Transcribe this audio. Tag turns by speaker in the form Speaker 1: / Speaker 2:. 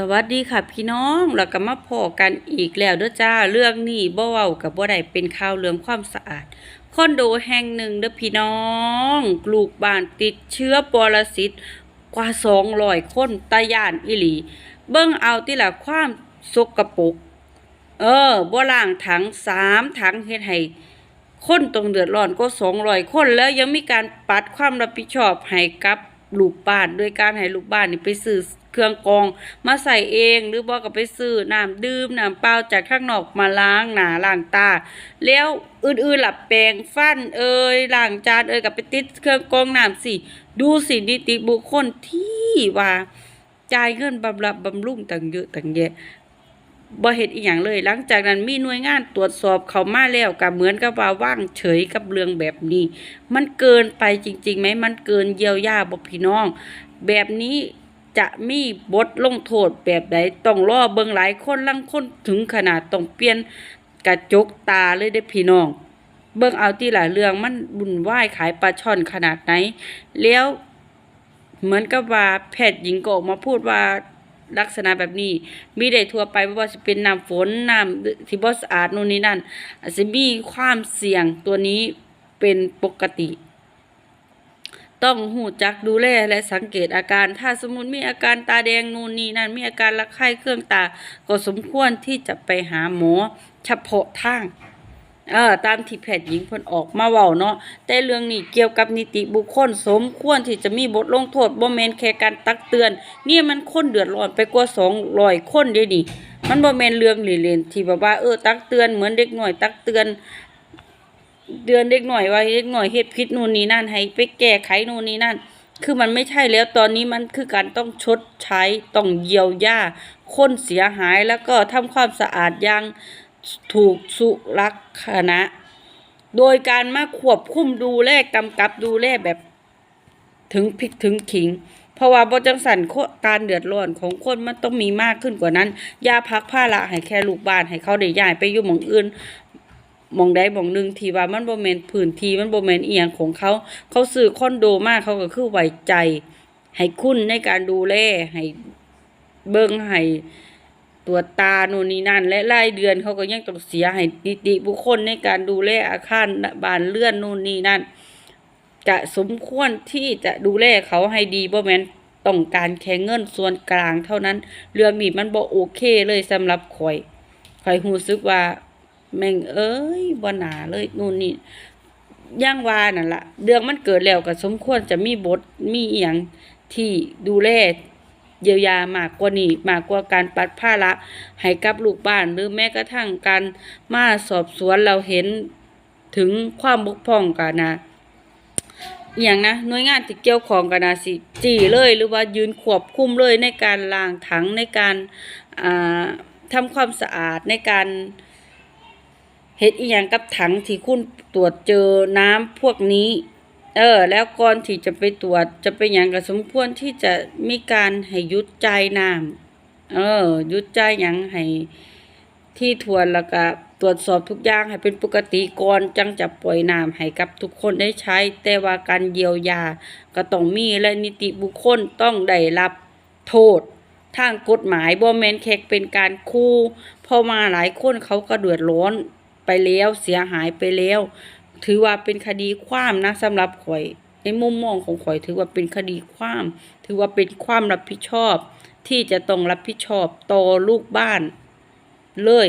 Speaker 1: สวัสดีค่ะพี่น้องแล้วก็มาพอกันอีกแล้วเด้อจ้าเรื่องนี้บ่เว้ากับบ่ได้เป็นข่าวเรื่องความสะอาดคอนโดแห่งหนึ่งเด้อพี่น้องลูกบ้านติดเชื้อปรสิตกว่า200คนตายานอีหลี เบิ่งเอาติละความสกปรกเออบ่ล้างถังสามถังเฮ็ดให้คนต้องเดือดร้อนก็สองร้อยคนแล้วยังมีการปัดความรับผิดชอบให้กับลูกบ้านโดยการให้ลูกบ้านนี่ไปซื้อ เครื่องกรองมาใส่เอง หรือบอกก็ไปซื้อน้ำดื่มน้ำเปล่าจากข้างนอกมาล้างหนาล้างตา แล้วอื่นๆหลับแปรงฟันเอ่ยล้างจานเอ่ยกับไปติดเครื่องกรองน้ำสิดูสินิติบุคคลที่ว่าจ่ายเงินบำรับบำรุงต่างเยอะต่างแยะบ่เฮ็ดอีหยังเลย หลังจากนั้นมีหน่วยงานตรวจสอบเข้ามาแล้วก็เหมือนกับว่าว่างเฉยกับเรื่องแบบนี้ มันเกินไปจริงๆไหมมันเกินเยียวยาบ่พี่น้อง แบบนี้ จะมีบทลงโทษแบบใดต้องรอเบิ่งหลายคนลังคนถึงขนาดต้องเปลี่ยนกระจกตาเลยเด้พี่น้อง เบิ่งเอาที่หลายเรื่องมันบุญวายขายปลาช่อนขนาดไหน แล้วเหมือนกับว่าแพทย์หญิงก็ออกมาพูดว่าลักษณะแบบนี้ มีได้ทั่วไปว่าจะเป็นน้ำฝนน้ำที่บ่สะอาดนู่นนี่นั่นอาจจะมีความเสี่ยงตัวนี้เป็นปกติ ต้องหูจักดูแลและสังเกตอาการ ถ้าสมมติมีอาการตาแดงนูนนี่นั่นมีอาการระคายเครื่องตา ก็สมควรที่จะไปหาหมอเฉพาะทางเออตามที่แพทย์หญิงเพิ่นออกมาเว้าเนาะแต่เรื่องนี้เกี่ยวกับนิติบุคคลสมควรที่จะมีบทลงโทษบ่แม่นแค่การตักเตือน นี่มันคนเดือดร้อนไปกว่า200คนเด้นี่มันบ่แม่นเรื่องเล่นๆที่แบบว่าเออตักเตือนเหมือนเด็กหน้อยตักเตือน เตือนเด็กหน่อยว่าเด็กหน่อยเฮ็ดผิดนู่นนี่นั่นให้ไปแก้ไขนู่นนี่นั่น คือมันไม่ใช่แล้วตอนนี้มันคือการต้องชดใช้ต้องเยียวยาคนเสียหายแล้วก็ทำความสะอาดอย่างถูกสุลักษณะ โดยการมาควบคุมดูแลกำกับดูแลแบบถึงพริกถึงขิง เพราะว่าบจังสันโคการเดือดร้อนของคนมันต้องมีมากขึ้นกว่านั้นยาพักผ้าละให้แค่ลูกบ้านให้เขาได้ย้ายไปอยู่หม่องอื่น มองใดหมองหนึ่งที่ว่ามันโบ่แมนพื้นที่มันโบ่แม่นอียงของเขา เขาซื้อคอนโดมากเขาก็คือไว้ใจ ให้คุณในการดูแลให้เบิ่งให้ตรวตาโน่นนี่นั่น และรายเดือนเขาก็ยังต้องเสียให้นิติบุคคลในการดูแลอาคารบานเรือนโน่นนี่นั่นจะสมควรที่จะดูแลเขาให้ดีบ่แมนต้องการแค่เงินส่วนกลางเท่านั้น เรื่องนี้มันบ่โอเคเลยสำหรับข่อยข่อยรู้สึกว่า แม่งเอ้ยบ่หนาเลยนู่นนี่ย่างวานั่นละเรื่องมันเกิดแล้วก็สมควรจะมีบทมีอียงที่ดูแลเยียวยามากกว่านี้มากกว่าการปัดภาระให้กับลูกบ้าน หรือแม้กระทั่งการมาสอบสวนเราเห็นถึงความบกพร่องกันนะอย่างนะหน่วยงานที่เกี่ยวข้องกันนะสิจีเลยหรือว่ายืนควบคุมเลยในการล้างถังในการอ่าทำความสะอาดในการ เฮ็ดอีหยังกับถังที่คุณตรวจเจอน้ำพวกนี้ เออ แล้วก่อนที่จะไปตรวจจะไปหยังก็สมควรที่จะมีการให้ยุดใจน้ำเออ ยุดใจ่ายหยังให้ที่ทวนแล้วก็ตรวจสอบทุกอย่างให้เป็นปกติก่อนจังจะปล่อยน้ำให้กับทุกคนได้ใช้ แต่ว่าการเยียวยาก็ต้องมีและนิติบุคคลต้องได้รับโทษทางกฎหมายบ่แมนแค่เป็นการคู่พอมาหลายคนเขาก็เดือดร้อน ไปแล้วเสียหายไปแล้ว ถือว่าเป็นคดีความนะสำหรับข่อย ในมุมมองของข่อยถือว่าเป็นคดีความ ถือว่าเป็นความรับผิดชอบ ที่จะต้องรับผิดชอบต่อลูกบ้านเลย